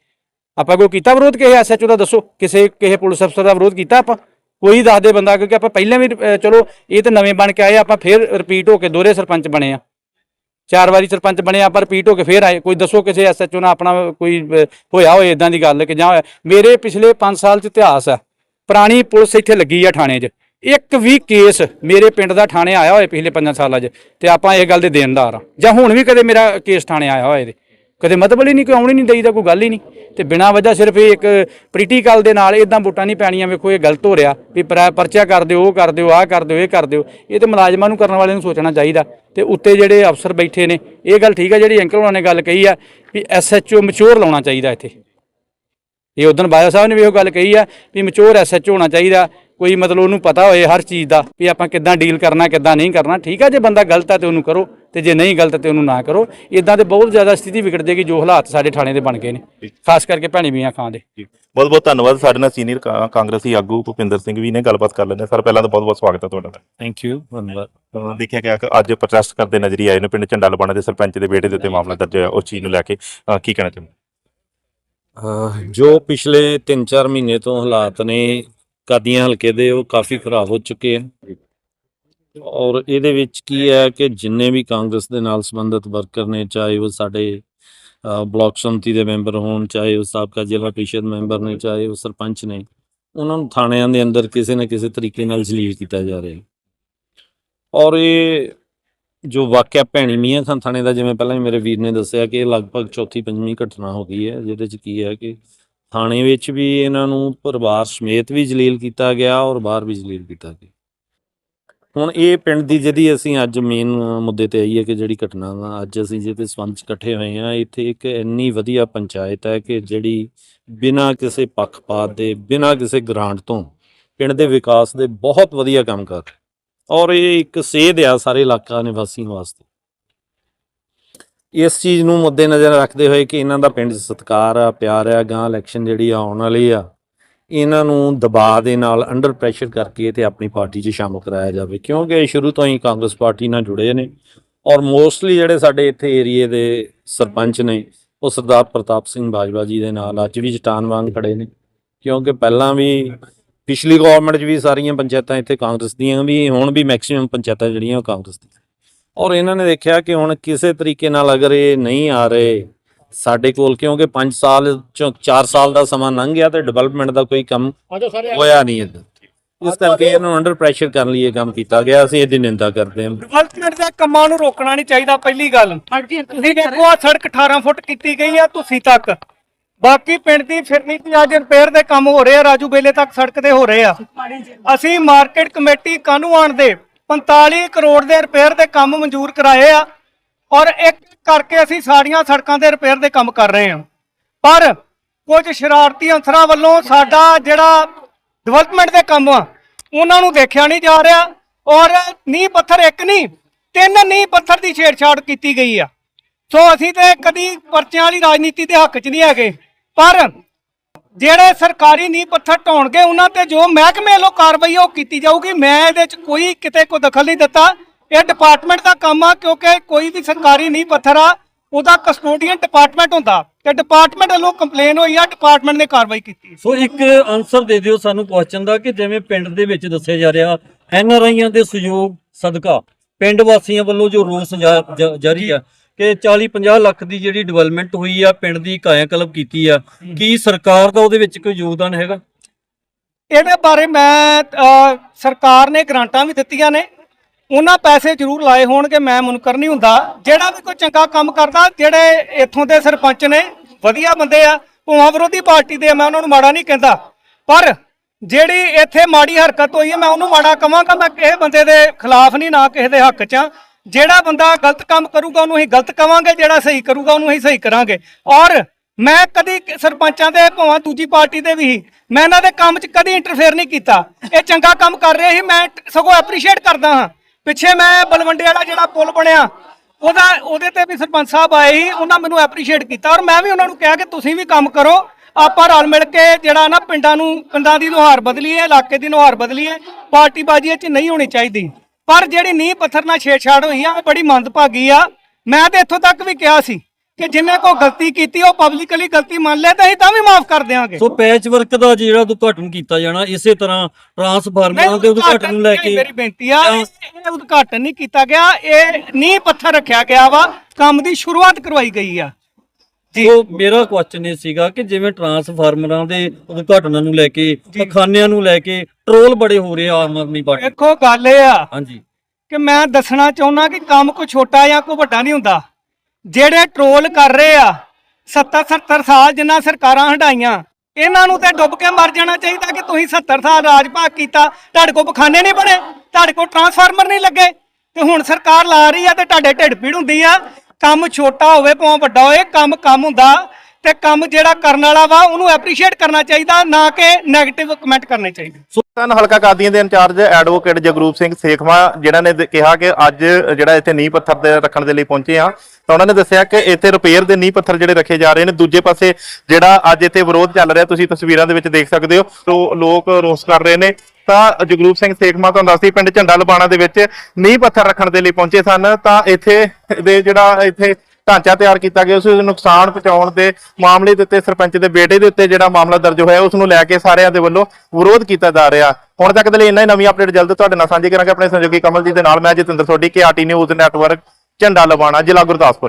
[SPEAKER 4] ਆਪਾਂ ਕੋਈ ਕੀਤਾ ਵਿਰੋਧ? ਕਿਸੇ ਐਸਐਚਓ ਦਾ ਦੱਸੋ। ਕਿਸੇ ਕਿਸੇ ਪੁਲਿਸ ਅਫਸਰ ਦਾ ਵਿਰੋਧ ਕੀਤਾ ਆਪਾਂ? ਕੋਈ ਦੱਸ ਦੇ ਬੰਦਾ, ਕਿਉਂਕਿ ਆਪਾਂ ਪਹਿਲਾਂ ਵੀ ਚਲੋ, ਇਹ ਤਾਂ ਨਵੇਂ ਬਣ ਕੇ ਆਏ ਆਪਾਂ ਫੇਰ ਰਿਪੀਟ ਹੋ ਕੇ ਦੋਹਰੇ ਸਰਪੰਚ ਬਣੇ ਆ। ਚਾਰ ਵਾਰੀ ਸਰਪੰਚ ਬਣੇ ਆਪਾਂ ਰਿਪੀਟ ਹੋ ਕੇ ਫੇਰ ਆਏ। ਕੋਈ ਦੱਸੋ ਕਿਸੇ ਐਸਐਚਓ ਨਾਲ ਆਪਣਾ ਕੋਈ ਹੋਇਆ ਹੋਏ ਇਦਾਂ ਦੀ ਗੱਲ ਕਿ ਜਾਂ ਹੋਇਆ? ਮੇਰੇ ਪਿਛਲੇ 5 ਸਾਲ ਚ ਇਤਿਹਾਸ ਆ। ਪੁਰਾਣੀ ਪੁਲਿਸ ਇੱਥੇ ਲੱਗੀ ਆ ਥਾਣੇ 'ਚ। ਇੱਕ ਵੀ ਕੇਸ ਮੇਰੇ ਪਿੰਡ ਦਾ ਥਾਣੇ ਆਇਆ ਹੋਏ ਪਿਛਲੇ 5 ਸਾਲਾਂ 'ਚ, ਤੇ ਆਪਾਂ ਇਹ ਗੱਲ ਦੇ ਦੇਣਦਾਰ ਆ। ਜਾਂ ਹੁਣ ਵੀ ਕਦੇ ਮੇਰਾ ਕੇਸ ਥਾਣੇ ਆਇਆ ਹੋਇਆ ਇਹਦੇ। ਕਦੇ ਮਤਲਬ ਹੀ ਨਹੀਂ, ਕੋਈ ਆਉਣੀ ਹੀ ਨਹੀਂ ਦੇਈਦਾ ਕੋਈ ਗੱਲ ਹੀ ਨਹੀਂ। ਤੇ ਬਿਨਾਂ ਵਜ੍ਹਾ ਸਿਰਫ ਇਹ ਇੱਕ ਪੋਲੀਟੀਕਲ ਦੇ ਨਾਲ ਇਦਾਂ ਵੋਟਾਂ ਨਹੀਂ ਪੈਣੀਆਂ, ਵੇਖੋ ਇਹ ਗਲਤ ਹੋ ਰਿਹਾ। ਵੀ ਪਰਾ- ਪਰਚਾ ਕਰ ਦਿਓ, ਉਹ ਕਰ ਦਿਓ, ਆਹ ਕਰ ਦਿਓ, ਇਹ ਕਰ ਦਿਓ। ਇਹ ਤੇ ਮੁਲਾਜ਼ਮਾਂ ਨੂੰ ਕਰਨ ਵਾਲਿਆਂ ਨੂੰ ਸੋਚਣਾ ਚਾਹੀਦਾ। ਤੇ ਉੱਤੇ ਜਿਹੜੇ ਅਫਸਰ ਬੈਠੇ ਨੇ, ਇਹ ਗੱਲ ਠੀਕ ਹੈ ਜਿਹੜੀ ਅੰਕਲ ਉਹਨਾਂ ਨੇ ਗੱਲ ਕਹੀ ਆ, ਵੀ ਐਸਐਚਓ ਮਚੋਰ ਲਾਉਣਾ ਚਾਹੀਦਾ ਇੱਥੇ। ਇਹ ਉਦੋਂ ਬਾਇਆ ਸਾਹਿਬ ਨੇ ਵੀ ਉਹ ਗੱਲ ਕਹੀ ਆ, ਵੀ ਮਚੋਰ ਐਸਐਚਓ ਹੋਣਾ ਚਾਹੀਦਾ। ਕੋਈ ਮਤਲਬ ਉਹਨੂੰ ਪਤਾ ਹੋਏ ਹਰ ਚੀਜ਼ ਦਾ, ਵੀ ਆਪਾਂ ਕਿੱਦਾਂ ਡੀਲ ਕਰਨਾ, ਕਿੱਦਾਂ ਨਹੀਂ ਕਰਨਾ। ਠੀਕ ਆ, ਜੇ ਬੰਦਾ ਗਲਤ ਆ ਤੇ ਉਹਨੂੰ ਕਰੋ। ਤੇ ਜੇ ਨਹੀਂ ਗਲਤ ਤੇ ਉਹਨੂੰ ਨਾ ਕਰੋ। ਇਦਾਂ ਤੇ ਬਹੁਤ ਜ਼ਿਆਦਾ ਸਥਿਤੀ ਵਿਗੜ ਜਾਏਗੀ ਜੋ ਹਾਲਾਤ ਸਾਡੇ ਥਾਣੇ ਦੇ ਬਣ ਗਏ ਨੇ। ਖਾਸ ਕਰਕੇ ਭੈਣੀ ਮੀਆਂ ਖਾਂ ਦੇ।
[SPEAKER 1] ਬਹੁਤ ਬਹੁਤ ਧੰਨਵਾਦ ਸਾਡੇ ਨਾਲ ਸੀਨੀਅਰ ਕਾਂਗਰਸੀ ਆਗੂ ਭੁਪਿੰਦਰ ਸਿੰਘ ਵੀ ਨੇ। ਗੱਲਬਾਤ ਕਰ ਲੈਂਦੇ ਸਰ ਪਹਿਲਾਂ ਤਾਂ ਬਹੁਤ ਬਹੁਤ ਸਵਾਗਤ ਹੈ ਤੁਹਾਡਾ
[SPEAKER 5] ਥੈਂਕ ਯੂ ਧੰਨਵਾਦ।
[SPEAKER 1] ਦੇਖਿਆ ਕਿ ਅੱਜ ਪ੍ਰੋਟੈਸਟ ਕਰਦੇ ਨਜ਼ਰੀ ਆਏ ਨੇ। ਪਿੰਡ ਝੰਡਾ ਲਵਾਣਾ ਦੇ ਸਰਪੰਚ ਦੇ ਬੇਟੇ ਦੇ ਉੱਤੇ ਮਾਮਲਾ ਦਰਜ ਹੋਇਆ। ਉਸ ਚੀਜ਼ ਨੂੰ ਲੈ ਕੇ ਕੀ ਕਹਿਣਾ ਚਾਹੁੰਦੇ
[SPEAKER 5] ਜੋ ਪਿਛਲੇ 3-4 ਮਹੀਨੇ ਤੋਂ ਹਾਲਾਤ ਨੇ ਕਾਦੀਆਂ ਹਲਕੇ ਦੇ ਉਹ ਕਾਫੀ ਖਰਾਬ ਹੋ ਚੁੱਕੇ ਹਨ। ਔਰ ਇਹਦੇ ਵਿੱਚ ਕੀ ਹੈ ਕਿ ਜਿੰਨੇ ਵੀ ਕਾਂਗਰਸ ਦੇ ਨਾਲ ਸੰਬੰਧਿਤ ਵਰਕਰ ਨੇ, ਚਾਹੇ ਉਹ ਸਾਡੇ ਅਹ ਬਲਾਕ ਸੰਮਤੀ ਦੇ ਮੈਂਬਰ ਹੋਣ, ਚਾਹੇ ਉਹ ਸਾਬਕਾ ਜ਼ਿਲ੍ਹਾ ਪ੍ਰੀਸ਼ਦ ਮੈਂਬਰ ਨੇ, ਚਾਹੇ ਉਹ ਸਰਪੰਚ ਨੇ, ਉਹਨਾਂ ਨੂੰ ਥਾਣਿਆਂ ਦੇ ਅੰਦਰ ਕਿਸੇ ਨਾ ਕਿਸੇ ਤਰੀਕੇ ਨਾਲ ਜਲੀਲ ਕੀਤਾ ਜਾ ਰਿਹਾ ਔਰ ਇਹ ਜੋ ਵਾਕਿਆ ਭੈਣੀ ਮੀਆਂ ਖਾਂ ਥਾਣੇ ਦਾ, ਜਿਵੇਂ ਪਹਿਲਾਂ ਹੀ ਮੇਰੇ ਵੀਰ ਨੇ ਦੱਸਿਆ ਕਿ ਇਹ ਲਗਭਗ ਚੌਥੀ ਪੰਜਵੀਂ ਘਟਨਾ ਹੋ ਗਈ ਹੈ, ਜਿਹਦੇ ਚ ਕੀ ਹੈ ਕਿ ਥਾਣੇ ਵਿੱਚ ਵੀ ਇਹਨਾਂ ਨੂੰ ਪਰਿਵਾਰ ਸਮੇਤ ਵੀ ਜਲੀਲ ਕੀਤਾ ਗਿਆ ਔਰ ਬਾਹਰ ਵੀ ਜਲੀਲ ਕੀਤਾ ਗਿਆ। ਹੁਣ ਇਹ ਪਿੰਡ ਦੀ ਜਿਹਦੀ ਅਸੀਂ ਅੱਜ ਮੇਨ ਮੁੱਦੇ ਤੇ ਆਈ ਹੈ ਕਿ ਜਿਹੜੀ ਘਟਨਾ ਵਾ, ਅੱਜ ਅਸੀਂ ਜਿਹਦੇ ਸੰਬੰਧ 'ਚ ਇਕੱਠੇ ਹੋਏ ਆ ਇੱਥੇ ਇੱਕ ਇੰਨੀ ਵਧੀਆ ਪੰਚਾਇਤ ਹੈ ਕਿ ਜਿਹੜੀ ਬਿਨਾਂ ਕਿਸੇ ਪੱਖਪਾਤ ਦੇ, ਬਿਨਾਂ ਕਿਸੇ ਗ੍ਰਾਂਟ ਤੋਂ ਪਿੰਡ ਦੇ ਵਿਕਾਸ ਦੇ ਬਹੁਤ ਵਧੀਆ ਕੰਮ ਕਰ ਰਹੀ। ਔਰ ਇਹ ਇੱਕ ਸੇਧ ਆ ਸਾਰੇ ਇਲਾਕਾ ਨਿਵਾਸੀਆਂ ਵਾਸਤੇ। ਇਸ ਚੀਜ਼ ਨੂੰ ਮੁੱਦੇ ਨਜ਼ਰ ਰੱਖਦੇ ਹੋਏ ਕਿ ਇਹਨਾਂ ਦਾ ਪਿੰਡ 'ਚ ਸਤਿਕਾਰ ਆ, ਪਿਆਰ ਆ ਗਾਂ ਇਲੈਕਸ਼ਨ ਜਿਹੜੀ ਆਉਣ ਵਾਲੀ ਆ। ਇਹਨਾਂ ਨੂੰ ਦਬਾਅ ਦੇ ਨਾਲ ਅੰਡਰ ਪ੍ਰੈਸ਼ਰ ਕਰਕੇ ਤੇ ਆਪਣੀ ਪਾਰਟੀ 'ਚ ਸ਼ਾਮਲ ਕਰਾਇਆ ਜਾਵੇ। ਕਿਉਂਕਿ ਇਹ ਸ਼ੁਰੂ ਤੋਂ ਹੀ ਕਾਂਗਰਸ ਪਾਰਟੀ ਨਾਲ ਜੁੜੇ ਨੇ ਔਰ ਮੋਸਟਲੀ ਜਿਹੜੇ ਸਾਡੇ ਇੱਥੇ ਏਰੀਏ ਦੇ ਸਰਪੰਚ ਨੇ, ਉਹ ਸਰਦਾਰ ਪ੍ਰਤਾਪ ਸਿੰਘ ਬਾਜਵਾ ਜੀ ਦੇ ਨਾਲ ਅੱਜ ਵੀ ਚਟਾਨ ਵਾਂਗ ਖੜੇ ਨੇ। ਕਿਉਂਕਿ ਪਹਿਲਾਂ ਵੀ ਪਿਛਲੀ ਗਵਰਨਮੈਂਟ 'ਚ ਵੀ ਸਾਰੀਆਂ ਪੰਚਾਇਤਾਂ ਇੱਥੇ ਕਾਂਗਰਸ ਦੀਆਂ ਵੀ, ਹੁਣ ਵੀ ਮੈਕਸਿਮਮ ਪੰਚਾਇਤਾਂ ਜਿਹੜੀਆਂ ਉਹ ਕਾਂਗਰਸ ਦੀਆਂ। ਔਰ ਇਹਨਾਂ ਨੇ ਦੇਖਿਆ ਕਿ ਹੁਣ ਕਿਸੇ ਤਰੀਕੇ ਨਾਲ ਅਗਰ ਇਹ ਨਹੀਂ ਆ ਰਹੇ ਸਾਡੇ ਕੋਲ ਕਿਉਂਕਿ 5 ਸਾਲ ਚੋਂ 4 ਸਾਲ ਦਾ ਸਮਾਂ ਲੰਘ ਗਿਆ ਤੇ ਡਿਵੈਲਪਮੈਂਟ ਦਾ ਕੋਈ ਕੰਮ ਹੋਇਆ ਨਹੀਂ ਇੱਧਰ। ਇਸ ਕਰਕੇ ਇਹਨੂੰ ਅੰਡਰ ਪ੍ਰੈਸ਼ਰ ਕਰਨ ਲਈ ਇਹ ਕੰਮ ਕੀਤਾ ਗਿਆ। ਅਸੀਂ ਇਹਦੀ ਨਿੰਦਾ ਕਰਦੇ ਹਾਂ।
[SPEAKER 3] ਡਿਵੈਲਪਮੈਂਟ ਦੇ ਕੰਮਾਂ ਨੂੰ ਰੋਕਣਾ ਨਹੀਂ ਚਾਹੀਦਾ ਪਹਿਲੀ ਗੱਲ। ਤੁਸੀਂ ਦੇਖੋ ਆ ਸੜਕ 18 ਫੁੱਟ ਕੀਤੀ ਗਈ ਆ ਤੁਸੀਂ ਤੱਕ। ਬਾਕੀ ਪਿੰਡ ਦੀ ਫਿਰਨੀ ਤੇ ਅੱਜ ਰਿਪੇਅਰ ਦੇ ਕੰਮ ਹੋ ਰਹੇ ਆ ਰਾਜੂ ਬੇਲੇ ਤੱਕ ਸੜਕ ਦੇ ਹੋ ਰਹੇ ਆ। ਅਸੀਂ ਮਾਰਕੀਟ ਕਮੇਟੀ ਕਾਨੂੰਨ ਦੇ 45 ਕਰੋੜ ਦੇ ਰਿਪੇਅਰ ਦੇ ਕੰਮ ਮਨਜ਼ੂਰ ਕਰਾਏ ਆ। ਔਰ ਇੱਕ ਕਰਕੇ ਅਸੀਂ ਸਾਰੀਆਂ ਸੜਕਾਂ ਦੇ ਰਿਪੇਅਰ ਦੇ ਕੰਮ ਕਰ ਰਹੇ ਹਾਂ। ਪਰ ਕੁਝ ਸ਼ਰਾਰਤੀ ਅੰਸਰਾਂ ਵੱਲੋਂ ਸਾਡਾ ਜਿਹੜਾ ਡਿਵੈਲਪਮੈਂਟ ਦੇ ਕੰਮ ਆ, ਉਹਨਾਂ ਨੂੰ ਦੇਖਿਆ ਨਹੀਂ ਜਾ ਰਿਹਾ ਔਰ ਨੀਂਹ ਪੱਥਰ ਇੱਕ ਨਹੀਂ, ਤਿੰਨ ਨੀਂਹ ਪੱਥਰ ਦੀ ਛੇੜਛਾੜ ਕੀਤੀ ਗਈ ਆ। ਸੋ ਅਸੀਂ ਤੇ ਕਦੀ ਪਰਚਿਆਂ ਵਾਲੀ ਰਾਜਨੀਤੀ ਦੇ ਹੱਕ 'ਚ ਨਹੀਂ ਹੈਗੇ। ਪਰ ਜਿਹੜੇ ਸਰਕਾਰੀ ਨੀਂਹ ਪੱਥਰ ਢਾਉਣਗੇ, ਉਹਨਾਂ ਤੇ ਜੋ ਮਹਿਕਮੇ ਵੱਲੋਂ ਕਾਰਵਾਈ ਉਹ ਕੀਤੀ ਜਾਊਗੀ। ਮੈਂ ਇਹਦੇ 'ਚ ਕੋਈ ਕਿਤੇ ਕੋਈ ਦਖਲ ਨਹੀਂ ਦਿੱਤਾ। ਇਹ ਡਿਪਾਰਟਮੈਂਟ ਦਾ ਕੰਮ ਆ ਕਿਉਂਕਿ ਕੋਈ ਵੀ ਸਰਕਾਰੀ ਨੀਂਹ ਪੱਥਰ ਆ ਉਹਦਾ ਕਸਟੋਡੀਅਨ ਡਿਪਾਰਟਮੈਂਟ ਹੁੰਦਾ। ਤੇ ਡਿਪਾਰਟਮੈਂਟ ਵੱਲੋਂ ਕੰਪਲੇਨ ਹੋਈ ਆ ਡਿਪਾਰਟਮੈਂਟ ਨੇ ਕਾਰਵਾਈ ਕੀਤੀ।
[SPEAKER 6] ਸੋ ਇੱਕ ਆਨਸਰ ਦੇ ਦਿਓ ਸਾਨੂੰ ਕੁਐਸਚਨ ਦਾ ਕਿ ਜਿਵੇਂ ਪਿੰਡ ਦੇ ਵਿੱਚ ਦੱਸਿਆ ਜਾ ਰਿਹਾ ਐਨ ਆਰ ਆਈਆਂ ਦੇ ਸਹਿਯੋਗ ਸਦਕਾ ਪਿੰਡ ਵਾਸੀਆਂ ਵੱਲੋਂ ਜੋ ਰੋਸ ਜਾਰੀ ਆ ਕਿ 40 50 ਲੱਖ ਦੀ ਜਿਹੜੀ ਡਿਵੈਲਪਮੈਂਟ ਹੋਈ ਆ ਪਿੰਡ ਦੀ ਕਾਇਆਕਲਪ ਕੀਤੀ ਆ ਕੀ ਸਰਕਾਰ ਦਾ ਉਹਦੇ ਵਿੱਚ ਕੋਈ ਯੋਗਦਾਨ ਹੈਗਾ?
[SPEAKER 3] ਇਹਦੇ ਬਾਰੇ ਮੈਂ ਸਰਕਾਰ ਨੇ ਗ੍ਰਾਂਟਾਂ ਵੀ ਦਿੱਤੀਆਂ ਨੇ ਉਹਨਾਂ ਪੈਸੇ ਜ਼ਰੂਰ ਲਾਏ ਹੋਣਗੇ ਮੈਂ ਮੁਨਕਰ ਨਹੀਂ ਹੁੰਦਾ। ਜਿਹੜਾ ਵੀ ਕੋਈ ਚੰਗਾ ਕੰਮ ਕਰਦਾ ਜਿਹੜੇ ਇੱਥੋਂ ਦੇ ਸਰਪੰਚ ਨੇ ਵਧੀਆ ਬੰਦੇ ਆ ਭਾਵੇਂ ਵਿਰੋਧੀ ਪਾਰਟੀ ਦੇ ਆ, ਮੈਂ ਉਹਨਾਂ ਨੂੰ ਮਾੜਾ ਨਹੀਂ ਕਹਿੰਦਾ। ਪਰ ਜਿਹੜੀ ਇੱਥੇ ਮਾੜੀ ਹਰਕਤ ਹੋਈ ਹੈ ਮੈਂ ਉਹਨੂੰ ਮਾੜਾ ਕਵਾਂਗਾ ਮੈਂ ਕਿਸੇ ਬੰਦੇ ਦੇ ਖਿਲਾਫ ਨਹੀਂ ਨਾ ਕਿਸੇ ਦੇ ਹੱਕ 'ਚ ਆ। ਜਿਹੜਾ ਬੰਦਾ ਗਲਤ ਕੰਮ ਕਰੂਗਾ ਉਹਨੂੰ ਅਸੀਂ ਗਲਤ ਕਵਾਂਗੇ ਜਿਹੜਾ ਸਹੀ ਕਰੂਗਾ ਉਹਨੂੰ ਅਸੀਂ ਸਹੀ ਕਰਾਂਗੇ। ਔਰ ਮੈਂ ਕਦੀ ਸਰਪੰਚਾਂ ਦੇ ਭਾਵੇਂ ਦੂਜੀ ਪਾਰਟੀ ਦੇ ਵੀ ਮੈਂ ਇਹਨਾਂ ਦੇ ਕੰਮ 'ਚ ਕਦੀ ਇੰਟਰਫੇਅਰ ਨਹੀਂ ਕੀਤਾ। ਇਹ ਚੰਗਾ ਕੰਮ ਕਰ ਰਹੇ ਸੀ ਮੈਂ ਸਗੋਂ ਐਪਰੀਸ਼ੀਏਟ ਕਰਦਾ ਹਾਂ। ਪਿੱਛੇ ਮੈਂ ਬਲਵੰਡੇ ਵਾਲਾ ਜਿਹੜਾ ਪੁਲ ਬਣਿਆ, ਉਹਦਾ, ਉਹਦੇ ਤੇ ਵੀ ਸਰਪੰਚ ਸਾਹਿਬ ਆਏ ਸੀ, ਉਹਨਾਂ ਮੈਨੂੰ ਐਪਰੀਸ਼ੀਏਟ ਕੀਤਾ ਔਰ ਮੈਂ ਵੀ ਉਹਨਾਂ ਨੂੰ ਕਿਹਾ ਕਿ ਤੁਸੀਂ ਵੀ ਕੰਮ ਕਰੋ, ਆਪਾਂ ਰਲ ਮਿਲ ਕੇ ਜਿਹੜਾ ਨਾ ਪਿੰਡਾਂ ਨੂੰ, ਪਿੰਡਾਂ ਦੀ ਨੁਹਾਰ ਬਦਲੀਏ, ਇਲਾਕੇ ਦੀ ਨੁਹਾਰ ਬਦਲੀਏ, ਪਾਰਟੀ ਬਾਜੀ 'ਚ ਨਹੀਂ ਹੋਣੀ ਚਾਹੀਦੀ। ਪਰ ਜਿਹੜੀ ਨੀਂਹ ਪੱਥਰ ਨਾਲ ਛੇੜਛਾੜ ਹੋਈ ਆ, ਉਹ ਬੜੀ ਮੰਦਭਾਗੀ ਆ, ਮੈਂ ਤੇ ਇੱਥੋਂ ਤੱਕ ਵੀ ਕਿਹਾ ਸੀ। ਕਿ ਜਿੰਨੇ ਕੋ ਗਲਤੀ ਕੀਤੀ ਉਹ ਪਬਲਿਕਲੀ ਗਲਤੀ ਮੰਨ ਲੈ ਤਾਂ ਅਸੀਂ ਤਾਂ ਵੀ ਮਾਫ ਕਰ ਦਿਆਂਗੇ।
[SPEAKER 6] ਸੋ ਪੈਚ ਵਰਕ ਦਾ ਜਿਹੜਾ ਉਦਘਾਟਨ ਕੀਤਾ ਜਾਣਾ ਇਸੇ ਤਰ੍ਹਾਂ ਟਰਾਂਸਫਾਰਮਰਾਂ ਦੇ ਉਦਘਾਟਨ ਨੂੰ ਲੈ ਕੇ
[SPEAKER 3] ਮੇਰੀ ਬੇਨਤੀ ਆ ਇਹ ਉਦਘਾਟਨ ਨਹੀਂ ਕੀਤਾ ਗਿਆ ਇਹ ਨੀਂਹ ਪੱਥਰ ਰੱਖਿਆ ਗਿਆ ਵਾ ਕੰਮ ਦੀ ਸ਼ੁਰੂਆਤ ਕਰਵਾਈ ਗਈ ਆ। ਜੀ।
[SPEAKER 6] ਸੋ ਮੇਰਾ ਕੁਐਸਚਨ ਇਹ ਸੀਗਾ ਕਿ ਜਿਵੇਂ ਟਰਾਂਸਫਾਰਮਰਾਂ ਦੇ ਉਦਘਾਟਨਾਂ ਨੂੰ ਲੈ ਕੇ ਪਖਾਨਿਆਂ ਨੂੰ ਲੈ ਕੇ ਟਰੋਲ ਬੜੇ ਹੋ ਰਹੇ ਆ ਆਮ ਆਦਮੀ ਪਾਰਟੀ।
[SPEAKER 3] ਦੇਖੋ ਗੱਲ ਇਹ ਆ
[SPEAKER 6] ਹਾਂਜੀ।
[SPEAKER 3] ਕਿ ਮੈਂ ਦੱਸਣਾ ਚਾਹੁੰਦਾ ਕਿ ਕੰਮ ਕੋ ਛੋਟਾ ਜਾਂ ਕੋ ਵੱਡਾ ਨਹੀਂ ਹੁੰਦਾ। ਜਿਹੜੇ ਟਰੋਲ ਕਰ ਰਹੇ ਆ 70 70 ਸਾਲ ਜਿੰਨਾ ਸਰਕਾਰਾਂ ਹਟਾਈਆਂ ਇਹਨਾਂ ਨੂੰ ਤੇ ਡੁੱਬ ਕੇ ਮਰ ਜਾਣਾ ਚਾਹੀਦਾ ਕਿ ਤੁਸੀਂ 70 ਸਾਲ ਰਾਜ ਭਾਗ ਕੀਤਾ, ਤੁਹਾਡੇ ਕੋਲ ਪਖਾਨੇ ਨਹੀਂ ਬਣੇ, ਤੁਹਾਡੇ ਕੋਲ ਟਰਾਂਸਫਾਰਮਰ ਨਹੀਂ ਲੱਗੇ। ਤੇ ਹੁਣ ਸਰਕਾਰ ਲਾ ਰਹੀ ਆ ਤੇ ਤੁਹਾਡੇ ਢਿੱਡ ਪੀੜ ਹੁੰਦੀ ਆ, ਕੰਮ ਛੋਟਾ ਹੋਵੇ ਭਾਵੇਂ ਵੱਡਾ ਹੋਵੇ ਕੰਮ ਕੰਮ ਹੁੰਦਾ। ਤੇ ਕੰਮ ਜਿਹੜਾ ਕਰਨ ਵਾਲਾ ਵਾ, ਉਹਨੂੰ ਐਪਰੀਸ਼ੀਏਟ ਕਰਨਾ ਚਾਹੀਦਾ, ਨਾ ਕਿ 네ਗੇਟਿਵ ਕਮੈਂਟ ਕਰਨੇ ਚਾਹੀਦੇ।
[SPEAKER 1] ਸੁਲਤਾਨ ਹਲਕਾ ਕਾਦੀਆਂ ਦੇ ਇੰਚਾਰਜ ਐਡਵੋਕੇਟ ਜਗਰੂਪ ਸਿੰਘ ਸੇਖਵਾ, ਜਿਨ੍ਹਾਂ ਨੇ ਕਿਹਾ ਕਿ ਅੱਜ ਜਿਹੜਾ ਇੱਥੇ ਨੀਂਹ ਪੱਥਰ ਦੇ ਰੱਖਣ ਦੇ ਲਈ ਪਹੁੰਚੇ ਆ ਤਾਂ ਉਹਨਾਂ ਨੇ ਦੱਸਿਆ ਕਿ ਇੱਥੇ ਰਿਪੇਅਰ ਦੇ ਨੀਂਹ ਪੱਥਰ ਜਿਹੜੇ ਰੱਖੇ ਜਾ ਰਹੇ ਨੇ, ਦੂਜੇ ਪਾਸੇ ਜਿਹੜਾ ਅੱਜ ਇੱਥੇ ਵਿਰੋਧ ਚੱਲ ਰਿਹਾ, ਤੁਸੀਂ ਤਸਵੀਰਾਂ ਦੇ ਵਿੱਚ ਦੇਖ ਸਕਦੇ ਹੋ, ਤੋ ਲੋਕ ਰੋਸ ਕਰ ਰਹੇ ਨੇ। ਤਾਂ ਜਗਰੂਪ ਸਿੰਘ ਸੇਖਵਾ ਤੁਹਾਨੂੰ ਦੱਸਦੀ, ਪਿੰਡ ਝੰਡਾ ਲਬਾਣਾ ਦੇ ਵਿੱਚ ਨੀਂਹ ਪੱਥਰ ਰੱਖਣ ਦੇ ਲਈ ਪਹੁੰਚੇ ਸਨ, ਤਾਂ ਇੱਥੇ ਦੇ ਜਿਹੜਾ ਇੱਥੇ ਢਾਂਚਾ ਤਿਆਰ ਕੀਤਾ ਗਿਆ ਉਸ ਨੂੰ ਨੁਕਸਾਨ ਪਹੁੰਚਾਉਣ ਦੇ ਮਾਮਲੇ ਦੇ ਉੱਤੇ, ਸਰਪੰਚ ਦੇ ਬੇਟੇ ਦੇ ਉੱਤੇ ਜਿਹੜਾ ਮਾਮਲਾ ਦਰਜ ਹੋਇਆ ਉਸ ਨੂੰ ਲੈ ਕੇ ਸਾਰਿਆਂ ਦੇ ਵੱਲੋਂ ਵਿਰੋਧ ਕੀਤਾ ਜਾ ਰਿਹਾ। ਹੁਣ ਤੱਕ ਦੇ ਲਈ ਇੰਨਾ ਹੀ, ਨਵੀਂ ਅਪਡੇਟ ਜਲਦ ਤੁਹਾਡੇ ਨਾਲ ਸਾਂਝੀ ਕਰਾਂਗੇ। ਆਪਣੇ ਸਹਿਯੋਗੀ ਕਮਲਜੀਤ ਦੇ ਨਾਲ ਮੈਂ Jatinder Sodhi K RT news network Jhanda Lawana ਜ਼ਿਲ੍ਹਾ ਗੁਰਦਾਸਪੁਰ।